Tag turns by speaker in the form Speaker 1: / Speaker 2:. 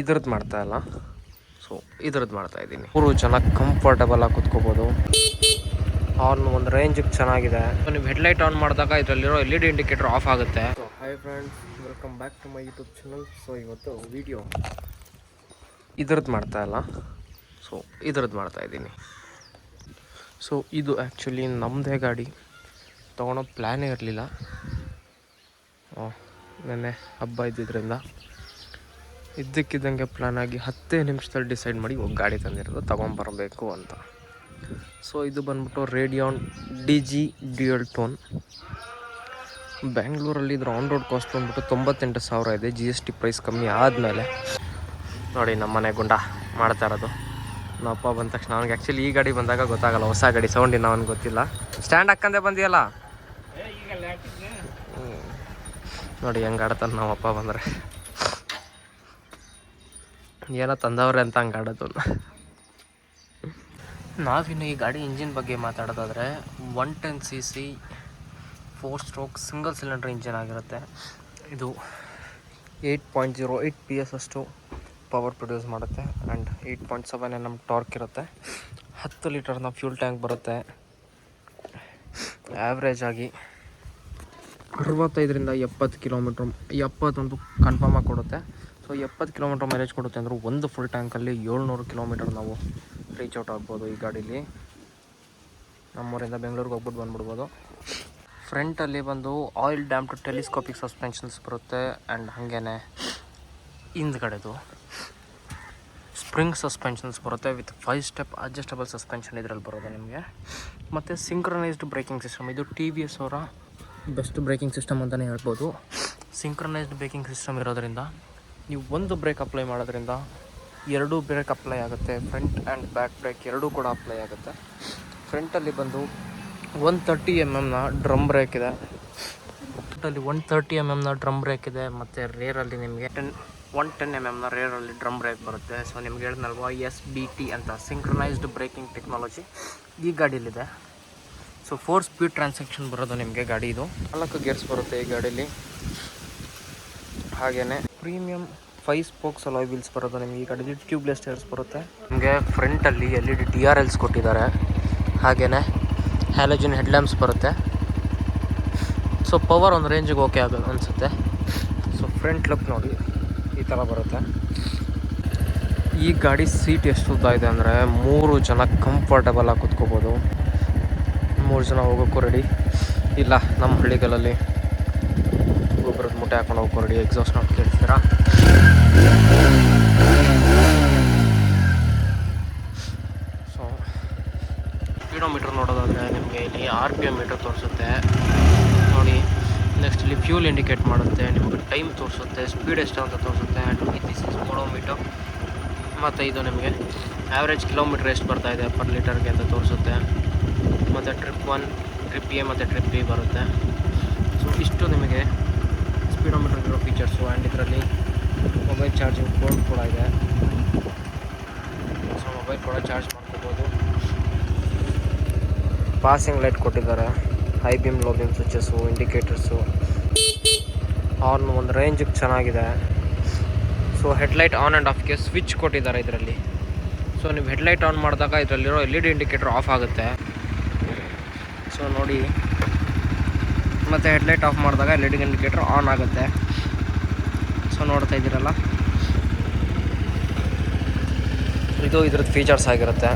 Speaker 1: ಇದ್ರದ್ದು ಮಾಡ್ತಾ ಇಲ್ಲ. ಸೊ ಇದ್ರದ್ದು ಮಾಡ್ತಾ ಇದ್ದೀನಿ. ಮೂರು ಚೆನ್ನಾಗಿ ಕಂಫರ್ಟಬಲ್ ಆಗಿ ಕುತ್ಕೋಬೋದು. ಆನ್ ಒಂದು ರೇಂಜಿಗೆ ಚೆನ್ನಾಗಿದೆ. ಸೊ ನೀವು ಹೆಡ್ಲೈಟ್ ಆನ್ ಮಾಡಿದಾಗ ಇದರಲ್ಲಿರೋ L E D indicator off ಆಗುತ್ತೆ. So hi friends welcome back to my YouTube channel so ಇವತ್ತು ವಿಡಿಯೋ ಇದ್ರದ್ದು ಮಾಡ್ತಾ ಇಲ್ಲ. ಸೊ ಇದ್ರದ್ದು ಮಾಡ್ತಾ ಇದ್ದೀನಿ. ಸೊ ಇದು ಆ್ಯಕ್ಚುಲಿ ನಮ್ಮದೇ ಗಾಡಿ. ತೊಗೊಳೋ ಪ್ಲ್ಯಾನೇ ಇರಲಿಲ್ಲ. ನೆನ್ನೆ ಹಬ್ಬ ಇದ್ದಿದ್ದರಿಂದ ಇದ್ದಕ್ಕಿದ್ದಂಗೆ ಪ್ಲ್ಯಾನ್ ಆಗಿ ಹತ್ತೇ ನಿಮಿಷದಲ್ಲಿ ಡಿಸೈಡ್ ಮಾಡಿ ಒಂದು ಗಾಡಿ ತಂದಿರೋದು, ತೊಗೊಂಬರಬೇಕು ಅಂತ. ಸೊ ಇದು ಬಂದ್ಬಿಟ್ಟು Radeon D G dual tone ಬ್ಯಾಂಗ್ಳೂರಲ್ಲಿ ಇದ್ರ ಆನ್ ರೋಡ್ ಕಾಸ್ಟ್ ಬಂದ್ಬಿಟ್ಟು ತೊಂಬತ್ತೆಂಟು ಸಾವಿರ ಇದೆ ಜಿ ಎಸ್ ಟಿ ಪ್ರೈಸ್ ಕಮ್ಮಿ ಆದಮೇಲೆ. ನೋಡಿ ನಮ್ಮ ಮನೆ ಗುಂಡ ಮಾಡ್ತಾ ಇರೋದು. ನಮ್ಮಪ್ಪ ಬಂದ ತಕ್ಷಣ ಅವ್ನಿಗೆ ಆ್ಯಕ್ಚುಲಿ ಈ ಗಾಡಿ ಬಂದಾಗ ಗೊತ್ತಾಗಲ್ಲ, ಹೊಸ ಗಾಡಿ ಸೌಂಡಿನ ಅವ್ನಿಗೆ ಗೊತ್ತಿಲ್ಲ. ಸ್ಟ್ಯಾಂಡ್ ಹಾಕ್ಕಂದೆ ಬಂದಿಯಲ್ಲ. ನೋಡಿ ಹೆಂಗೆ ಆಡ್ತಾನೆ ನಮ್ಮಪ್ಪ ಬಂದರೆ. ಏನೋ ತಂದವ್ರೆ ಅಂತ ಹಂಗೆ ಆಡೋದು. ನಾವಿನ್ನು ಈ ಗಾಡಿ ಇಂಜಿನ್ ಬಗ್ಗೆ ಮಾತಾಡೋದಾದರೆ one ten C C four stroke single cylinder engine ಆಗಿರುತ್ತೆ. ಇದು eight point zero eight P S ಅಷ್ಟು ಪವರ್ ಪ್ರೊಡ್ಯೂಸ್ ಮಾಡುತ್ತೆ and eight point seven N M torque ಇರುತ್ತೆ. ಹತ್ತು ಲೀಟರ್ನ ಫ್ಯೂಲ್ ಟ್ಯಾಂಕ್ ಬರುತ್ತೆ. ಆ್ಯಾವ್ರೇಜ್ ಆಗಿ ಅರವತ್ತೈದರಿಂದ ಎಪ್ಪತ್ತು ಕಿಲೋಮೀಟ್ರ್ ಎಪ್ಪತ್ತೊಂದು ಕನ್ಫರ್ಮ್ ಆಗಿ ಕೊಡುತ್ತೆ. ಸೊ ಎಪ್ಪತ್ತು ಕಿಲೋಮೀಟ್ರ್ ಮೈಲೇಜ್ ಕೊಡುತ್ತೆ ಅಂದ್ರೆ ಒಂದು ಫುಲ್ ಟ್ಯಾಂಕಲ್ಲಿ ಏಳ್ನೂರು ಕಿಲೋಮೀಟರ್ ನಾವು ರೀಚ್ ಔಟ್ ಆಗ್ಬೋದು ಈ ಗಾಡೀಲಿ. ನಮ್ಮೂರಿಂದ ಬೆಂಗಳೂರಿಗೆ ಹೋಗ್ಬಿಟ್ಟು ಬಂದ್ಬಿಡ್ಬೋದು. ಫ್ರಂಟಲ್ಲಿ ಬಂದು oil damped two telescopic suspensions ಬರುತ್ತೆ ಆ್ಯಂಡ್ ಹಾಗೇ ಹಿಂದ್ಗಡೆದು ಸ್ಪ್ರಿಂಗ್ ಸಸ್ಪೆನ್ಷನ್ಸ್ ಬರುತ್ತೆ with five step adjustable suspension ಇದರಲ್ಲಿ ಬರೋದು ನಿಮಗೆ. ಮತ್ತು ಸಿಂಕ್ರನೈಸ್ಡ್ ಬ್ರೇಕಿಂಗ್ ಸಿಸ್ಟಮ್ ಇದು ಟಿ ವಿ ಎಸ್ ಅವರ ಬೆಸ್ಟ್ ಬ್ರೇಕಿಂಗ್ ಸಿಸ್ಟಮ್ ಅಂತಲೇ ಹೇಳ್ಬೋದು. ಸಿಂಕ್ರನೈಸ್ಡ್ ಬ್ರೇಕಿಂಗ್ ಸಿಸ್ಟಮ್ ಇರೋದ್ರಿಂದ ನೀವು ಒಂದು ಬ್ರೇಕ್ ಅಪ್ಲೈ ಮಾಡೋದ್ರಿಂದ ಎರಡೂ ಬ್ರೇಕ್ ಅಪ್ಲೈ ಆಗುತ್ತೆ. ಫ್ರಂಟ್ ಆ್ಯಂಡ್ ಬ್ಯಾಕ್ ಬ್ರೇಕ್ ಎರಡೂ ಕೂಡ ಅಪ್ಲೈ ಆಗುತ್ತೆ. ಫ್ರಂಟಲ್ಲಿ ಬಂದು ಒನ್ ತರ್ಟಿ ಎಂ ಎಮ್ನ ಡ್ರಮ್ ಬ್ರೇಕ್ ಇದೆ. ಫ್ರಂಟಲ್ಲಿ ಒನ್ ತರ್ಟಿ ಎಂ ಎಮ್ನ ಡ್ರಮ್ ಬ್ರೇಕ್ ಇದೆ, ಮತ್ತು ರೇರಲ್ಲಿ ನಿಮಗೆ ಟೆನ್, ಒನ್ ಟೆನ್ ಎಂ ಎಮ್ನ ರೇರಲ್ಲಿ ಡ್ರಮ್ ಬ್ರೇಕ್ ಬರುತ್ತೆ. ಸೊ ನಿಮ್ಗೆ ಹೇಳಿದ್ನಲ್ವ, ಎಸ್ ಬಿ ಟಿ ಅಂತ ಸಿಂಕ್ರನೈಸ್ಡ್ ಬ್ರೇಕಿಂಗ್ ಟೆಕ್ನಾಲಜಿ ಈ ಗಾಡೀಲಿದೆ. ಸೊ ಫೋರ್ ಸ್ಪೀಡ್ ಟ್ರಾನ್ಸಾಕ್ಷನ್ ಬರೋದು ನಿಮಗೆ ಗಾಡಿ ಇದು. ನಾಲ್ಕು ಗೇರ್ಸ್ ಬರುತ್ತೆ ಈ ಗಾಡೀಲಿ. ಹಾಗೆಯೇ premium five spokes alloy wheels ಬರುತ್ತೆ ನಿಮಗೆ. ಈ ಕಡೆ ಟ್ಯೂಬ್ಲೆಸ್ ಟೈರ್ಸ್ ಬರುತ್ತೆ. ನಿಮಗೆ ಫ್ರಂಟಲ್ಲಿ L E D D R Ls ಕೊಟ್ಟಿದ್ದಾರೆ. ಹಾಗೆಯೇ ಹ್ಯಾಲೋಜಿನ್ ಹೆಡ್ಲ್ಯಾಂಪ್ಸ್ ಬರುತ್ತೆ. ಸೊ ಪವರ್ ಒಂದು ರೇಂಜಿಗೆ ಓಕೆ ಆಗೋದು ಅನಿಸುತ್ತೆ. ಸೊ ಫ್ರಂಟ್ ಲುಕ್ ನೋಡಿ. ಈ ಥರ ಬರುತ್ತೆ. ಈ ಗಾಡಿ ಸೀಟ್ ಎಷ್ಟು ಉದ್ದ ಇದೆ ಅಂದರೆ ಮೂರು ಜನ ಕಂಫರ್ಟಬಲ್ ಆಗಿ ಕುತ್ಕೋಬೋದು. ಮೂರು ಜನ ಹೋಗೋಕ್ಕೂ ರೆಡಿ ಇಲ್ಲ ನಮ್ಮ ಹಳ್ಳಿಗಳಲ್ಲಿ. ಗೊಬ್ಬರದ ಮೂಟೆ ಹಾಕೊಂಡು ರೆಡಿ ಎಕ್ಸಾಸ್ಟ್ ನಾವು ಕೇಳ್ತೀರಾ ಸೊ ಸ್ಪೀಡೋಮೀಟ್ರ್ ನೋಡೋದಾದರೆ ನಿಮಗೆ ಇಲ್ಲಿ ಆರ್ ಪಿ ಎಂ ಮೀಟರ್ ತೋರಿಸುತ್ತೆ. ನೋಡಿ ನೆಕ್ಸ್ಟ್ ಇಲ್ಲಿ ಫ್ಯೂಲ್ ಇಂಡಿಕೇಟ್ ಮಾಡುತ್ತೆ, ನಿಮಗೆ ಟೈಮ್ ತೋರಿಸುತ್ತೆ ಸ್ಪೀಡ್ ಎಷ್ಟು ಅಂತ ತೋರಿಸುತ್ತೆ ದಿಸ್ ಇಸ್ ಕಿಲೋಮೀಟರ್ ಮತ್ತು ಇದು ನಿಮಗೆ ಆ್ಯಾವ್ರೇಜ್ ಕಿಲೋಮೀಟ್ರ್ ಎಷ್ಟು ಬರ್ತಾ ಇದೆ ಪರ್ ಲೀಟರ್ಗೆ ಅಂತ ತೋರಿಸುತ್ತೆ. ಮತ್ತು ಟ್ರಿಪ್ ಒನ್ ಟ್ರಿಪ್ ಎ ಮತ್ತು ಟ್ರಿಪ್ ಬಿ ಬರುತ್ತೆ. ಸೊ ಇಷ್ಟು ನಿಮಗೆ ಸ್ಪೀಡೋಮೀಟರ್ ಇರೋ ಫೀಚರ್ಸು ಆ್ಯಂಡ್ ಇದರಲ್ಲಿ ಮೊಬೈಲ್ ಚಾರ್ಜಿಂಗ್ ಪೋರ್ಟ್ ಕೂಡ ಇದೆ. ಸೊ ಮೊಬೈಲ್ ಕೂಡ ಚಾರ್ಜ್ ಮಾಡ್ಕೋಬೋದು. ಪಾಸಿಂಗ್ ಲೈಟ್ ಕೊಟ್ಟಿದ್ದಾರೆ. High beam low beam switches indicators on ಒಂದು ರೇಂಜಿಗೆ ಚೆನ್ನಾಗಿದೆ. ಸೊ ಹೆಡ್ಲೈಟ್ ಆನ್ ಆ್ಯಂಡ್ ಆಫ್ಗೆ ಸ್ವಿಚ್ ಕೊಟ್ಟಿದ್ದಾರೆ ಇದರಲ್ಲಿ. ಸೊ ನೀವು ಹೆಡ್ಲೈಟ್ ಆನ್ ಮಾಡಿದಾಗ ಇದರಲ್ಲಿರೋ L E D indicator off ಆಗುತ್ತೆ. ಸೊ ನೋಡಿ. ಮತ್ತು ಹೆಡ್ಲೈಟ್ ಆಫ್ ಮಾಡಿದಾಗ ಇ ಇಂಡಿಕೇಟರ್ ಆನ್ ಆಗುತ್ತೆ. ಸೊ ನೋಡ್ತಾ ಇದ್ದೀರಲ್ಲ? ಇದು ಇದ್ರದ್ದು ಫೀಚರ್ಸ್ ಆಗಿರುತ್ತೆ.